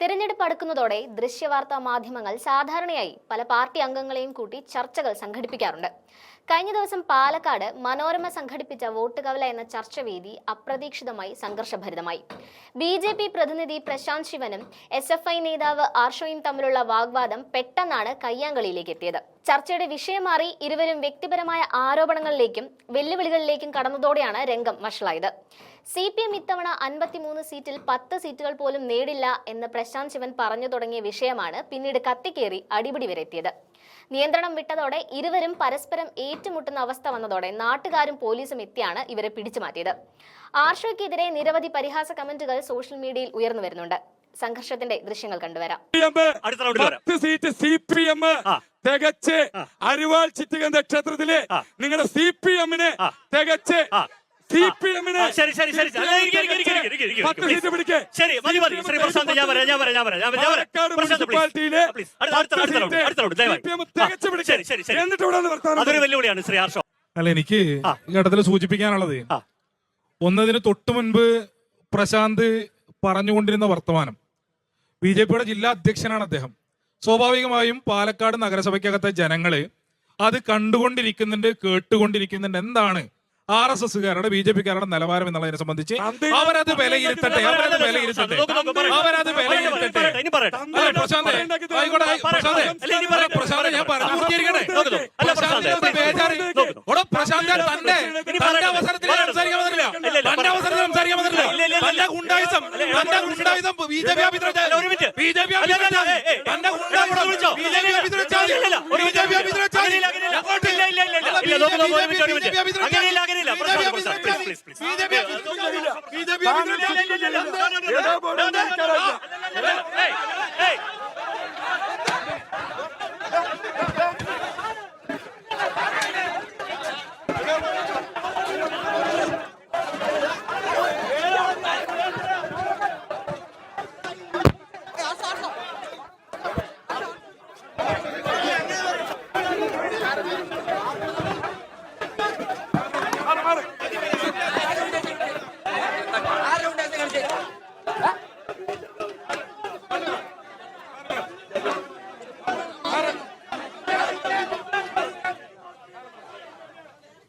തിരഞ്ഞെടുപ്പ് അടുക്കുന്നതോടെ ദൃശ്യവാർത്താ മാധ്യമങ്ങൾ സാധാരണയായി പല പാർട്ടി അംഗങ്ങളെയും കൂട്ടി ചർച്ചകൾ സംഘടിപ്പിക്കാറുണ്ട്. കഴിഞ്ഞ ദിവസം പാലക്കാട് മനോരമ സംഘടിപ്പിച്ച വോട്ട് കവല എന്ന ചർച്ചവേദി അപ്രതീക്ഷിതമായി സംഘർഷഭരിതമായി. ബി ജെ പി പ്രതിനിധി പ്രശാന്ത് ശിവനും എസ് എഫ് ഐ നേതാവ് ആർഷോയും തമ്മിലുള്ള വാഗ്വാദം പെട്ടെന്നാണ് കയ്യാങ്കളിയിലേക്ക് എത്തിയത്. ചർച്ചയുടെ വിഷയം മാറി ഇരുവരും വ്യക്തിപരമായ ആരോപണങ്ങളിലേക്കും വെല്ലുവിളികളിലേക്കും കടന്നതോടെയാണ് രംഗം വഷളായത്. സി പി എം ഇത്തവണ അൻപത്തിമൂന്ന് സീറ്റിൽ പത്ത് സീറ്റുകൾ പോലും നേടില്ല എന്ന് പ്രശാന്ത് ശിവൻ പറഞ്ഞു തുടങ്ങിയ വിഷയമാണ് പിന്നീട് കത്തിക്കേറി അടിപിടി വരെ എത്തിയത് നിയന്ത്രണം വിട്ടതോടെ ഇരുവരും പരസ്പരം ഏറ്റുമുട്ടുന്ന അവസ്ഥ വന്നതോടെ നാട്ടുകാരും പോലീസും എത്തിയാണ് ഇവരെ പിടിച്ചു മാറ്റിയത് ആർഷോയ്ക്കെതിരെ നിരവധി പരിഹാസ കമന്റുകൾ സോഷ്യൽ മീഡിയയിൽ ഉയർന്നു വരുന്നുണ്ട്. സംഘർഷത്തിന്റെ ദൃശ്യങ്ങൾ കണ്ടുവരാം. Seat C P M. തികച്ച് അരിവാൾ ചിറ്റിക നക്ഷത്രത്തിലെ നിങ്ങളുടെ സി പി എമ്മിനെ തികച്ച് ശരി ശരി ശരി. ശരി ശ്രീ പ്രശാന്ത് ഞാൻ ഞാൻ ഞാൻ ഞാൻ അതൊരു ശ്രീ അല്ല എനിക്ക് ഈ സൂചിപ്പിക്കാനുള്ളത് ഒന്നതിന് തൊട്ടു മുൻപ് പ്രശാന്ത് പറഞ്ഞുകൊണ്ടിരുന്ന വർത്തമാനം. ബി ജെ പിയുടെ ജില്ലാ അധ്യക്ഷനാണ് അദ്ദേഹം. സ്വാഭാവികമായും പാലക്കാട് നഗരസഭയ്ക്കകത്തെ ജനങ്ങൾ അത് കണ്ടുകൊണ്ടിരിക്കുന്നുണ്ട് കേട്ടുകൊണ്ടിരിക്കുന്നുണ്ട് എന്താണ് ആർ എസ് എസ്സുകാരുടെ ബി ജെ പിക്കാരുടെ നിലവാരം എന്നുള്ളതിനെ സംബന്ധിച്ച് അവരത് വിലയിരുത്തട്ടെ അവരത് വിലയിരുത്തട്ടെ. അവരത് വിലയിരുത്തട്ടെ പ്രശാന്ത് ആയിക്കോട്ടെ പ്രശാന്ത് പ്രശാന്ത് ഞാൻ പറഞ്ഞു പ്രശാന്ത് തന്റെ തന്റെ അവസരത്തിൽ സംസാരിക്കാൻ പറ്റില്ല തന്റെ അവസരത്തിൽ സംസാരിക്കാൻ പറ്റില്ല തന്റെ ഗുണ്ടായുസം തന്റെ ഗുണ്ടായുസം ബി ജെ പി അഭിപ്രായ ഒരു മിനിറ്റ് ബി ജെ പി അഭിപ്രായ തന്റെ ഗുണ്ടായുസം ബി ജെ പി അഭിപ്രായ ബി ജെ പി അഭിപ്രായ ആരും